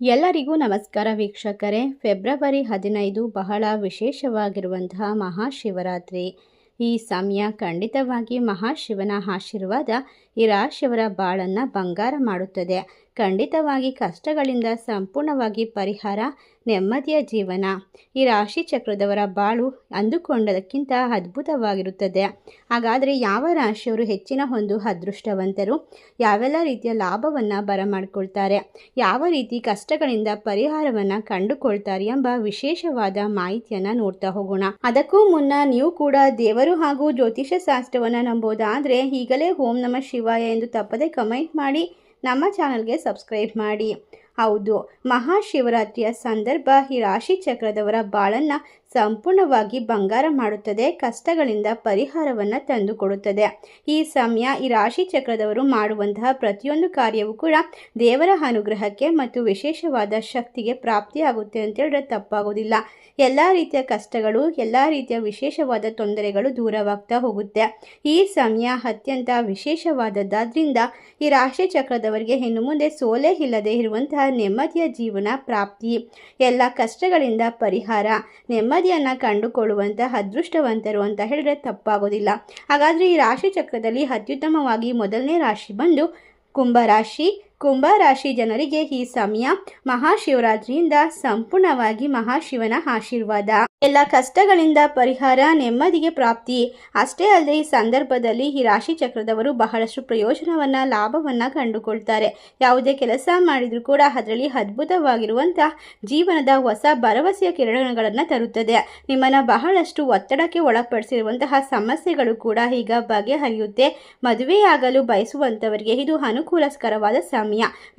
ಎಲ್ಲರಿಗೂ ನಮಸ್ಕಾರ ವೀಕ್ಷಕರೇ. ಫೆಬ್ರವರಿ ಹದಿನೈದು ಬಹಳ ವಿಶೇಷವಾಗಿರುವಂತಹ ಮಹಾಶಿವರಾತ್ರಿ. ಈ ಸಮಯ ಖಂಡಿತವಾಗಿ ಮಹಾಶಿವನ ಆಶೀರ್ವಾದ ಈ ರಾಶಿಯವರ ಬಾಳನ್ನು ಬಂಗಾರ ಮಾಡುತ್ತದೆ. ಖಂಡಿತವಾಗಿ ಕಷ್ಟಗಳಿಂದ ಸಂಪೂರ್ಣವಾಗಿ ಪರಿಹಾರ, ನೆಮ್ಮದಿಯ ಜೀವನ. ಈ ರಾಶಿ ಚಕ್ರದವರ ಬಾಳು ಅಂದುಕೊಂಡದಕ್ಕಿಂತ ಅದ್ಭುತವಾಗಿರುತ್ತದೆ. ಹಾಗಾದರೆ ಯಾವ ರಾಶಿಯವರು ಹೆಚ್ಚಿನ ಒಂದು ಅದೃಷ್ಟವಂತರು? ಯಾವೆಲ್ಲ ರೀತಿಯ ಲಾಭವನ್ನು ಬರಮಾಡ್ಕೊಳ್ತಾರೆ? ಯಾವ ರೀತಿ ಕಷ್ಟಗಳಿಂದ ಪರಿಹಾರವನ್ನು ಕಂಡುಕೊಳ್ತಾರೆ ಎಂಬ ವಿಶೇಷವಾದ ಮಾಹಿತಿಯನ್ನು ನೋಡ್ತಾ ಹೋಗೋಣ. ಅದಕ್ಕೂ ಮುನ್ನ ನೀವು ಕೂಡ ದೇವರು ಹಾಗೂ ಜ್ಯೋತಿಷ ಶಾಸ್ತ್ರವನ್ನು ನಂಬೋದಾದರೆ ಈಗಲೇ ಓಂ ನಮ ಶಿವಾಯ ಎಂದು ತಪ್ಪದೆ ಕಮೆಂಟ್ ಮಾಡಿ ನಮ್ಮ ಚಾನಲ್ಗೆ ಸಬ್ಸ್ಕ್ರೈಬ್ ಮಾಡಿ. ಹೌದು ಮಹಾಶಿವರಾತ್ರಿಯ ಸಂದರ್ಭ ಈ ರಾಶಿ ಚಕ್ರದವರ ಬಾಳನ್ನು ಸಂಪೂರ್ಣವಾಗಿ ಬಂಗಾರ ಮಾಡುತ್ತದೆ, ಕಷ್ಟಗಳಿಂದ ಪರಿಹಾರವನ್ನು ತಂದುಕೊಡುತ್ತದೆ. ಈ ಸಮಯ, ಈ ರಾಶಿ ಚಕ್ರದವರು ಮಾಡುವಂತಹ ಪ್ರತಿಯೊಂದು ಕಾರ್ಯವೂ ಕೂಡ ದೇವರ ಅನುಗ್ರಹಕ್ಕೆ ಮತ್ತು ವಿಶೇಷವಾದ ಶಕ್ತಿಗೆ ಪ್ರಾಪ್ತಿಯಾಗುತ್ತೆ ಅಂತ ಹೇಳಿದ್ರೆ ತಪ್ಪಾಗೋದಿಲ್ಲ. ಎಲ್ಲ ರೀತಿಯ ಕಷ್ಟಗಳು, ಎಲ್ಲ ರೀತಿಯ ವಿಶೇಷವಾದ ತೊಂದರೆಗಳು ದೂರವಾಗ್ತಾ ಹೋಗುತ್ತೆ. ಈ ಸಮಯ ಅತ್ಯಂತ ವಿಶೇಷವಾದದ್ದಾದ್ರಿಂದ ಈ ರಾಶಿ ಚಕ್ರದವರಿಗೆ ಇನ್ನು ಮುಂದೆ ಸೋಲೆ ಇಲ್ಲದೆ ಇರುವಂತಹ ನೆಮ್ಮದಿಯ ಜೀವನ, ಪ್ರಾಪ್ತಿ, ಎಲ್ಲ ಕಷ್ಟಗಳಿಂದ ಪರಿಹಾರ ನೆಮ್ಮದಿಯನ್ನು ಕಂಡುಕೊಳ್ಳುವಂತಹ ಅದೃಷ್ಟವಂತರು ಅಂತ ಹೇಳಿದ್ರೆ ತಪ್ಪಾಗೋದಿಲ್ಲ. ಹಾಗಾದರೆ ಈ ರಾಶಿ ಚಕ್ರದಲ್ಲಿ ಅತ್ಯುತ್ತಮವಾಗಿ ಮೊದಲನೇ ರಾಶಿ ಬಂದು ಕುಂಭರಾಶಿ ಕುಂಭ ರಾಶಿ ಜನರಿಗೆ ಈ ಸಮಯ ಮಹಾಶಿವರಾತ್ರಿಯಿಂದ ಸಂಪೂರ್ಣವಾಗಿ ಮಹಾಶಿವನ ಆಶೀರ್ವಾದ. ಎಲ್ಲ ಕಷ್ಟಗಳಿಂದ ಪರಿಹಾರ, ನೆಮ್ಮದಿಗೆ ಪ್ರಾಪ್ತಿ. ಅಷ್ಟೇ ಅಲ್ಲದೆ ಈ ಸಂದರ್ಭದಲ್ಲಿ ಈ ರಾಶಿ ಚಕ್ರದವರು ಬಹಳಷ್ಟು ಪ್ರಯೋಜನವನ್ನ, ಲಾಭವನ್ನ ಕಂಡುಕೊಳ್ತಾರೆ. ಯಾವುದೇ ಕೆಲಸ ಮಾಡಿದ್ರು ಕೂಡ ಅದರಲ್ಲಿ ಅದ್ಭುತವಾಗಿರುವಂತಹ ಜೀವನದ ಹೊಸ ಭರವಸೆಯ ಕಿರಣಗಳನ್ನು ತರುತ್ತದೆ. ನಿಮ್ಮನ್ನ ಬಹಳಷ್ಟು ಒತ್ತಡಕ್ಕೆ ಒಳಪಡಿಸಿರುವಂತಹ ಸಮಸ್ಯೆಗಳು ಕೂಡ ಈಗ ಬಗೆಹರಿಯುತ್ತೆ. ಮದುವೆಯಾಗಲು ಬಯಸುವಂತವರಿಗೆ ಇದು ಅನುಕೂಲಕರವಾದ ಸಮಯ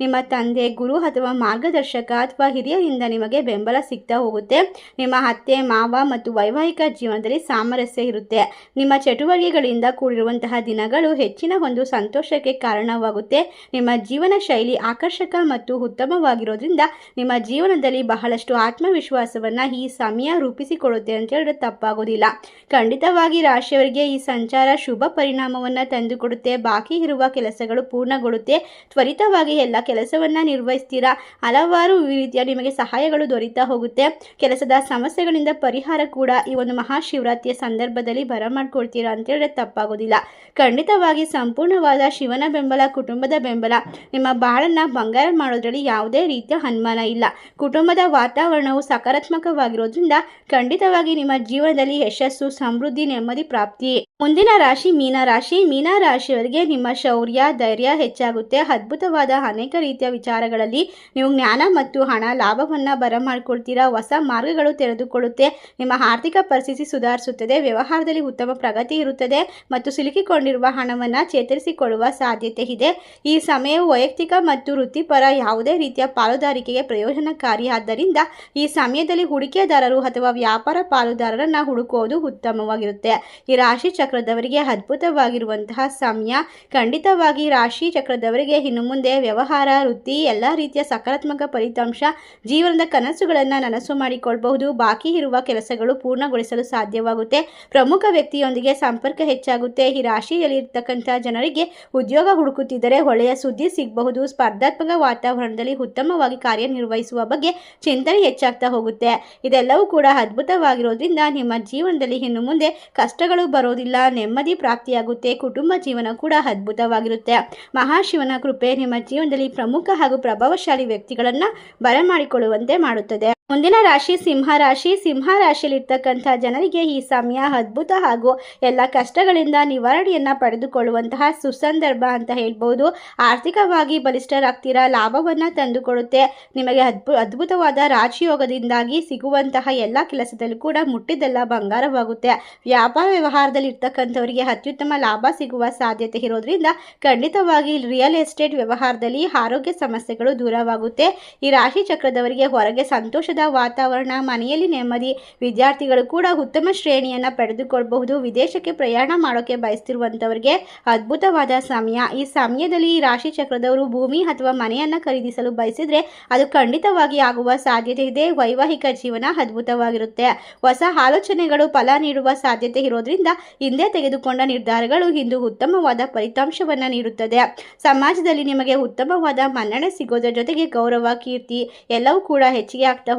ನಿಮ್ಮ ತಂದೆ, ಗುರು ಅಥವಾ ಮಾರ್ಗದರ್ಶಕ ಅಥವಾ ಹಿರಿಯರಿಂದ ನಿಮಗೆ ಬೆಂಬಲ ಸಿಗ್ತಾ ಹೋಗುತ್ತೆ. ನಿಮ್ಮ ಅತ್ತೆ, ಮಾವ ಮತ್ತು ವೈವಾಹಿಕ ಜೀವನದಲ್ಲಿ ಸಾಮರಸ್ಯ ಇರುತ್ತೆ. ನಿಮ್ಮ ಚಟುವಟಿಕೆಗಳಿಂದ ಕೂಡಿರುವಂತಹ ದಿನಗಳು ಹೆಚ್ಚಿನ ಒಂದು ಸಂತೋಷಕ್ಕೆ ಕಾರಣವಾಗುತ್ತೆ. ನಿಮ್ಮ ಜೀವನ ಶೈಲಿ ಆಕರ್ಷಕ ಮತ್ತು ಉತ್ತಮವಾಗಿರೋದ್ರಿಂದ ನಿಮ್ಮ ಜೀವನದಲ್ಲಿ ಬಹಳಷ್ಟು ಆತ್ಮವಿಶ್ವಾಸವನ್ನು ಈ ಸಮಯ ರೂಪಿಸಿಕೊಡುತ್ತೆ ಅಂತ ಹೇಳಿದ್ರೆ ತಪ್ಪಾಗೋದಿಲ್ಲ. ಖಂಡಿತವಾಗಿ ರಾಶಿಯವರಿಗೆ ಈ ಸಂಚಾರ ಶುಭ ಪರಿಣಾಮವನ್ನು ತಂದುಕೊಡುತ್ತೆ. ಬಾಕಿ ಇರುವ ಕೆಲಸಗಳು ಪೂರ್ಣಗೊಳ್ಳುತ್ತೆ. ತ್ವರಿತವಾಗಿ ಎಲ್ಲ ಕೆಲಸವನ್ನ ನಿರ್ವಹಿಸ್ತೀರಾ? ಹಲವಾರು ರೀತಿಯ ನಿಮಗೆ ಸಹಾಯಗಳು ದೊರೀತಾ ಹೋಗುತ್ತೆ. ಕೆಲಸದ ಸಮಸ್ಯೆಗಳಿಂದ ಪರಿಹಾರ ಕೂಡ ಈ ಒಂದು ಮಹಾಶಿವರಾತ್ರಿಯ ಸಂದರ್ಭದಲ್ಲಿ ಬರಮಾಡ್ಕೊಳ್ತೀರಾ ಅಂತ ಹೇಳಿದ್ರೆ ತಪ್ಪಾಗೋದಿಲ್ಲ. ಖಂಡಿತವಾಗಿ ಸಂಪೂರ್ಣವಾದ ಶಿವನ ಬೆಂಬಲ, ಕುಟುಂಬದ ಬೆಂಬಲ. ನಿಮ್ಮ ಬಾಳನ್ನ ಬಂಗಾರ ಮಾಡೋದ್ರಲ್ಲಿ ಯಾವುದೇ ರೀತಿಯ ಅನುಮಾನ ಇಲ್ಲ. ಕುಟುಂಬದ ವಾತಾವರಣವು ಸಕಾರಾತ್ಮಕವಾಗಿರೋದ್ರಿಂದ ಖಂಡಿತವಾಗಿ ನಿಮ್ಮ ಜೀವನದಲ್ಲಿ ಯಶಸ್ಸು, ಸಮೃದ್ಧಿ, ನೆಮ್ಮದಿ ಪ್ರಾಪ್ತಿ ಮುಂದಿನ ರಾಶಿ ಮೀನ. ರಾಶಿ ಮೀನ ರಾಶಿಯವರಿಗೆ ನಿಮ್ಮ ಶೌರ್ಯ, ಧೈರ್ಯ ಹೆಚ್ಚಾಗುತ್ತೆ. ಅದ್ಭುತವಾದ ಅನೇಕ ರೀತಿಯ ವಿಚಾರಗಳಲ್ಲಿ ನೀವು ಜ್ಞಾನ ಮತ್ತು ಹಣ ಲಾಭವನ್ನು ಬರಮಾಡ್ಕೊಳ್ತೀರಾ? ಹೊಸ ಮಾರ್ಗಗಳು ತೆರೆದುಕೊಳ್ಳುತ್ತೆ. ನಿಮ್ಮ ಆರ್ಥಿಕ ಪರಿಸ್ಥಿತಿ ಸುಧಾರಿಸುತ್ತದೆ. ವ್ಯವಹಾರದಲ್ಲಿ ಉತ್ತಮ ಪ್ರಗತಿ ಇರುತ್ತದೆ ಮತ್ತು ಸಿಲುಕಿಕೊಂಡಿರುವ ಹಣವನ್ನು ಚೇತರಿಸಿಕೊಳ್ಳುವ ಸಾಧ್ಯತೆ ಇದೆ. ಈ ಸಮಯವು ವೈಯಕ್ತಿಕ ಮತ್ತು ವೃತ್ತಿಪರ ಯಾವುದೇ ರೀತಿಯ ಪಾಲುದಾರಿಕೆಗೆ ಪ್ರಯೋಜನಕಾರಿಯಾದ್ದರಿಂದ ಈ ಸಮಯದಲ್ಲಿ ಹೂಡಿಕೆದಾರರು ಅಥವಾ ವ್ಯಾಪಾರ ಪಾಲುದಾರರನ್ನ ಹುಡುಕುವುದು ಉತ್ತಮವಾಗಿರುತ್ತೆ. ಈ ರಾಶಿ ಚಕ್ರದವರಿಗೆ ಅದ್ಭುತವಾಗಿರುವಂತಹ ಸಮಯ. ಖಂಡಿತವಾಗಿ ರಾಶಿ ಚಕ್ರದವರಿಗೆ ಇನ್ನು ಮುಂದೆ ವ್ಯವಹಾರ, ವೃತ್ತಿ, ಎಲ್ಲ ರೀತಿಯ ಸಕಾರಾತ್ಮಕ ಫಲಿತಾಂಶ, ಜೀವನದ ಕನಸುಗಳನ್ನು ನನಸು ಮಾಡಿಕೊಳ್ಳಬಹುದು ಬಾಕಿ ಇರುವ ಕೆಲಸಗಳು ಪೂರ್ಣಗೊಳಿಸಲು ಸಾಧ್ಯವಾಗುತ್ತೆ. ಪ್ರಮುಖ ವ್ಯಕ್ತಿಯೊಂದಿಗೆ ಸಂಪರ್ಕ ಹೆಚ್ಚಾಗುತ್ತೆ. ಈ ರಾಶಿಯಲ್ಲಿ ಇರ್ತಕ್ಕಂಥ ಜನರಿಗೆ ಉದ್ಯೋಗ ಹುಡುಕುತ್ತಿದ್ದರೆ ಒಳ್ಳೆಯ ಸುದ್ದಿ ಸಿಗಬಹುದು. ಸ್ಪರ್ಧಾತ್ಮಕ ವಾತಾವರಣದಲ್ಲಿ ಉತ್ತಮವಾಗಿ ಕಾರ್ಯನಿರ್ವಹಿಸುವ ಬಗ್ಗೆ ಚಿಂತನೆ ಹೆಚ್ಚಾಗ್ತಾ ಹೋಗುತ್ತೆ. ಇದೆಲ್ಲವೂ ಕೂಡ ಅದ್ಭುತವಾಗಿರೋದ್ರಿಂದ ನಿಮ್ಮ ಜೀವನದಲ್ಲಿ ಇನ್ನು ಮುಂದೆ ಕಷ್ಟಗಳು ಬರೋದಿಲ್ಲ, ನೆಮ್ಮದಿ ಪ್ರಾಪ್ತಿಯಾಗುತ್ತೆ, ಕುಟುಂಬ ಜೀವನ ಕೂಡ ಅದ್ಭುತವಾಗಿರುತ್ತೆ. ಮಹಾಶಿವನ ಕೃಪೆ ನಿಮ್ಮ ಜೀವನದಲ್ಲಿ ಪ್ರಮುಖ ಹಾಗೂ ಪ್ರಭಾವಶಾಲಿ ವ್ಯಕ್ತಿಗಳನ್ನು ಬರಮಾಡಿಕೊಳ್ಳುವಂತೆ ಮಾಡುತ್ತದೆ. ಮುಂದಿನ ರಾಶಿ ಸಿಂಹ ರಾಶಿ. ಸಿಂಹ ರಾಶಿಯಲ್ಲಿರ್ತಕ್ಕಂಥ ಜನರಿಗೆ ಈ ಸಮಯ ಅದ್ಭುತ ಹಾಗೂ ಎಲ್ಲ ಕಷ್ಟಗಳಿಂದ ನಿವಾರಣೆಯನ್ನು ಪಡೆದುಕೊಳ್ಳುವಂತಹ ಸುಸಂದರ್ಭ ಅಂತ ಹೇಳ್ಬೋದು. ಆರ್ಥಿಕವಾಗಿ ಬಲಿಷ್ಠರಾಗ್ತೀರಾ, ಲಾಭವನ್ನು ತಂದುಕೊಡುತ್ತೆ. ನಿಮಗೆ ಅದ್ಭು, ಅದ್ಭುತವಾದ ರಾಜಯೋಗದಿಂದಾಗಿ ಸಿಗುವಂತಹ ಎಲ್ಲ ಕೆಲಸದಲ್ಲೂ ಕೂಡ ಮುಟ್ಟಿದ್ದೆಲ್ಲ ಬಂಗಾರವಾಗುತ್ತೆ. ವ್ಯಾಪಾರ ವ್ಯವಹಾರದಲ್ಲಿ ಇರ್ತಕ್ಕಂಥವರಿಗೆ ಅತ್ಯುತ್ತಮ ಲಾಭ ಸಿಗುವ ಸಾಧ್ಯತೆ ಇರೋದ್ರಿಂದ ಖಂಡಿತವಾಗಿ ರಿಯಲ್ ಎಸ್ಟೇಟ್ ವ್ಯವಹಾರದಲ್ಲಿ ಆರೋಗ್ಯ ಸಮಸ್ಯೆಗಳು ದೂರವಾಗುತ್ತೆ. ಈ ರಾಶಿ ಚಕ್ರದವರಿಗೆ ಹೊರಗೆ ಸಂತೋಷದ ವಾತಾವರಣ, ಮನೆಯಲ್ಲಿ ನೆಮ್ಮದಿ, ವಿದ್ಯಾರ್ಥಿಗಳು ಕೂಡ ಉತ್ತಮ ಶ್ರೇಣಿಯನ್ನು ಪಡೆದುಕೊಳ್ಳಬಹುದು ವಿದೇಶಕ್ಕೆ ಪ್ರಯಾಣ ಮಾಡೋಕ್ಕೆ ಬಯಸ್ತಿರುವಂಥವರಿಗೆ ಅದ್ಭುತವಾದ ಸಮಯ. ಈ ಸಮಯದಲ್ಲಿ ರಾಶಿ ಚಕ್ರದವರು ಭೂಮಿ ಅಥವಾ ಮನೆಯನ್ನು ಖರೀದಿಸಲು ಬಯಸಿದರೆ ಅದು ಖಂಡಿತವಾಗಿ ಆಗುವ ಸಾಧ್ಯತೆ ಇದೆ. ವೈವಾಹಿಕ ಜೀವನ ಅದ್ಭುತವಾಗಿರುತ್ತೆ. ಹೊಸ ಆಲೋಚನೆಗಳು ಫಲ ನೀಡುವ ಸಾಧ್ಯತೆ ಇರೋದ್ರಿಂದ ಹಿಂದೆ ತೆಗೆದುಕೊಂಡ ನಿರ್ಧಾರಗಳು ಇಂದು ಉತ್ತಮವಾದ ಫಲಿತಾಂಶವನ್ನು ನೀಡುತ್ತದೆ. ಸಮಾಜದಲ್ಲಿ ನಿಮಗೆ ಉತ್ತಮವಾದ ಮನ್ನಣೆ ಸಿಗೋದ್ರ ಜೊತೆಗೆ ಗೌರವ, ಕೀರ್ತಿ ಎಲ್ಲವೂ ಕೂಡ ಹೆಚ್ಚಿಗೆ ಆಗ್ತಾ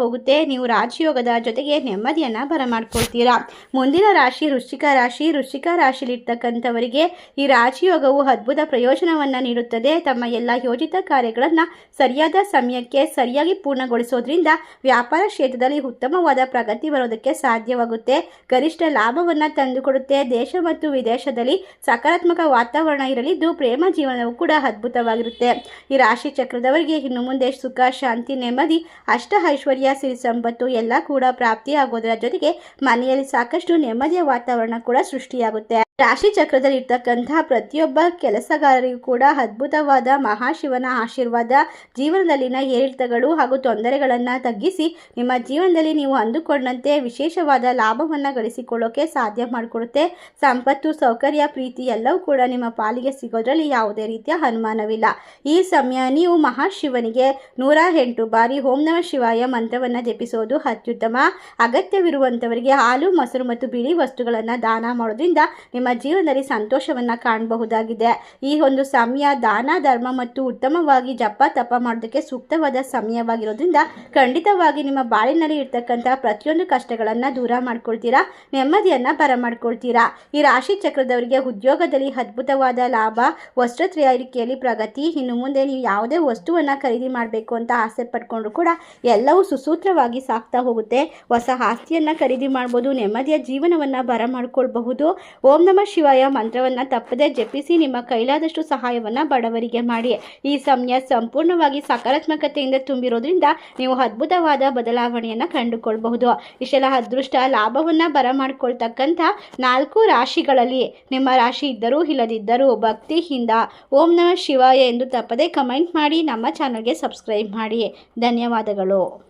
ನೀವು ರಾಜಯೋಗದ ಜೊತೆಗೆ ನೆಮ್ಮದಿಯನ್ನು ಬರಮಾಡ್ಕೊಳ್ತೀರಾ. ಮುಂದಿನ ರಾಶಿ ವೃಶ್ಚಿಕ ರಾಶಿ. ವೃಶ್ಚಿಕ ರಾಶಿಯಲ್ಲಿರ್ತಕ್ಕಂಥವರಿಗೆ ಈ ರಾಜಯೋಗವು ಅದ್ಭುತ ಪ್ರಯೋಜನವನ್ನು ನೀಡುತ್ತದೆ. ತಮ್ಮ ಎಲ್ಲ ಯೋಜಿತ ಕಾರ್ಯಗಳನ್ನು ಸರಿಯಾದ ಸಮಯಕ್ಕೆ, ಸರಿಯಾಗಿ ಪೂರ್ಣಗೊಳಿಸೋದ್ರಿಂದ ವ್ಯಾಪಾರ ಕ್ಷೇತ್ರದಲ್ಲಿ ಉತ್ತಮವಾದ ಪ್ರಗತಿ ಬರೋದಕ್ಕೆ ಸಾಧ್ಯವಾಗುತ್ತೆ. ಗರಿಷ್ಠ ಲಾಭವನ್ನು ತಂದುಕೊಡುತ್ತೆ. ದೇಶ ಮತ್ತು ವಿದೇಶದಲ್ಲಿ ಸಕಾರಾತ್ಮಕ ವಾತಾವರಣ ಇರಲಿದ್ದು ಪ್ರೇಮ ಜೀವನವು ಕೂಡ ಅದ್ಭುತವಾಗಿರುತ್ತೆ. ಈ ರಾಶಿ ಚಕ್ರದವರಿಗೆ ಇನ್ನು ಮುಂದೆ ಸುಖ, ಶಾಂತಿ, ನೆಮ್ಮದಿ, ಅಷ್ಟ ಐಶ್ವರ್ಯ ಸಿರಿ ಸಂಪತ್ತು ಎಲ್ಲ ಕೂಡ ಪ್ರಾಪ್ತಿಯಾಗೋದರ ಜೊತೆಗೆ ಮನೆಯಲ್ಲಿ ಸಾಕಷ್ಟು ನೆಮ್ಮದಿಯ ವಾತಾವರಣ ಕೂಡ ಸೃಷ್ಟಿಯಾಗುತ್ತೆ. ರಾಶಿ ಚಕ್ರದಲ್ಲಿ ಇರ್ತಕ್ಕಂತಹ ಪ್ರತಿಯೊಬ್ಬ ಕೆಲಸಗಾರರಿಗೂ ಕೂಡ ಅದ್ಭುತವಾದ ಮಹಾಶಿವನ ಆಶೀರ್ವಾದ ಜೀವನದಲ್ಲಿನ ಏರಿಳಿತಗಳು ಹಾಗೂ ತೊಂದರೆಗಳನ್ನು ತಗ್ಗಿಸಿ ನಿಮ್ಮ ಜೀವನದಲ್ಲಿ ನೀವು ಅಂದುಕೊಂಡಂತೆ ವಿಶೇಷವಾದ ಲಾಭವನ್ನು ಗಳಿಸಿಕೊಳ್ಳೋಕೆ ಸಾಧ್ಯ ಮಾಡಿಕೊಡುತ್ತೆ. ಸಂಪತ್ತು, ಸೌಕರ್ಯ, ಪ್ರೀತಿ ಎಲ್ಲವೂ ಕೂಡ ನಿಮ್ಮ ಪಾಲಿಗೆ ಸಿಗೋದ್ರಲ್ಲಿ ಯಾವುದೇ ರೀತಿಯ ಅನುಮಾನವಿಲ್ಲ. ಈ ಸಮಯ ನೀವು ಮಹಾಶಿವನಿಗೆ ನೂರ ಎಂಟು ಬಾರಿ ಓಂ ನಮ ಶಿವಾಯ ಮಂತ್ರವನ್ನು ಜಪಿಸೋದು ಅತ್ಯುತ್ತಮ. ಅಗತ್ಯವಿರುವಂಥವರಿಗೆ ಹಾಲು, ಮೊಸರು ಮತ್ತು ಬಿಳಿ ವಸ್ತುಗಳನ್ನು ದಾನ ಮಾಡೋದ್ರಿಂದ ನಿಮ್ಮ ಜೀವನದಲ್ಲಿ ಸಂತೋಷವನ್ನು ಕಾಣಬಹುದಾಗಿದೆ. ಈ ಒಂದು ಸಮಯ ದಾನ, ಧರ್ಮ ಮತ್ತು ಉತ್ತಮವಾಗಿ ಜಪ, ತಪ ಮಾಡೋದಕ್ಕೆ ಸೂಕ್ತವಾದ ಸಮಯವಾಗಿರೋದ್ರಿಂದ ಖಂಡಿತವಾಗಿ ನಿಮ್ಮ ಬಾಳಿನಲ್ಲಿ ಇರ್ತಕ್ಕಂಥ ಪ್ರತಿಯೊಂದು ಕಷ್ಟಗಳನ್ನು ದೂರ ಮಾಡ್ಕೊಳ್ತೀರಾ? ನೆಮ್ಮದಿಯನ್ನು ಬರಮಾಡ್ಕೊಳ್ತೀರಾ ಈ ರಾಶಿ ಚಕ್ರದವರಿಗೆ ಉದ್ಯೋಗದಲ್ಲಿ ಅದ್ಭುತವಾದ ಲಾಭ ವಸ್ತ್ರ ತಯಾರಿಕೆಯಲ್ಲಿ ಪ್ರಗತಿ, ಇನ್ನು ಮುಂದೆ ನೀವು ಯಾವುದೇ ವಸ್ತುವನ್ನು ಖರೀದಿ ಮಾಡಬೇಕು ಅಂತ ಆಸೆ ಪಡ್ಕೊಂಡ್ರು ಕೂಡ ಎಲ್ಲವೂ ಸುಸೂತ್ರವಾಗಿ ಸಾಕ್ತಾ ಹೋಗುತ್ತೆ. ಹೊಸ ಆಸ್ತಿಯನ್ನು ಖರೀದಿ ಮಾಡ್ಬೋದು, ನೆಮ್ಮದಿಯ ಜೀವನವನ್ನು ಬರಮಾಡ್ಕೊಳ್ಬಹುದು ಓಂ ನಮ ಶಿವಾಯ ಮಂತ್ರವನ್ನು ತಪ್ಪದೆ ಜಪಿಸಿ ನಿಮ್ಮ ಕೈಲಾದಷ್ಟು ಸಹಾಯವನ್ನು ಬಡವರಿಗೆ ಮಾಡಿ. ಈ ಸಮಯ ಸಂಪೂರ್ಣವಾಗಿ ಸಕಾರಾತ್ಮಕತೆಯಿಂದ ತುಂಬಿರೋದ್ರಿಂದ ನೀವು ಅದ್ಭುತವಾದ ಬದಲಾವಣೆಯನ್ನು ಕಂಡುಕೊಳ್ಬಹುದು. ಇಷ್ಟೆಲ್ಲ ಅದೃಷ್ಟ ಲಾಭವನ್ನು ಬರಮಾಡ್ಕೊಳ್ತಕ್ಕಂಥ ನಾಲ್ಕು ರಾಶಿಗಳಲ್ಲಿ ನಿಮ್ಮ ರಾಶಿ ಇದ್ದರೂ ಇಲ್ಲದಿದ್ದರೂ ಭಕ್ತಿಯಿಂದ ಓಂ ನಮ ಶಿವಾಯ ಎಂದು ತಪ್ಪದೆ ಕಮೆಂಟ್ ಮಾಡಿ ನಮ್ಮ ಚಾನಲ್ಗೆ ಸಬ್ಸ್ಕ್ರೈಬ್ ಮಾಡಿ. ಧನ್ಯವಾದಗಳು.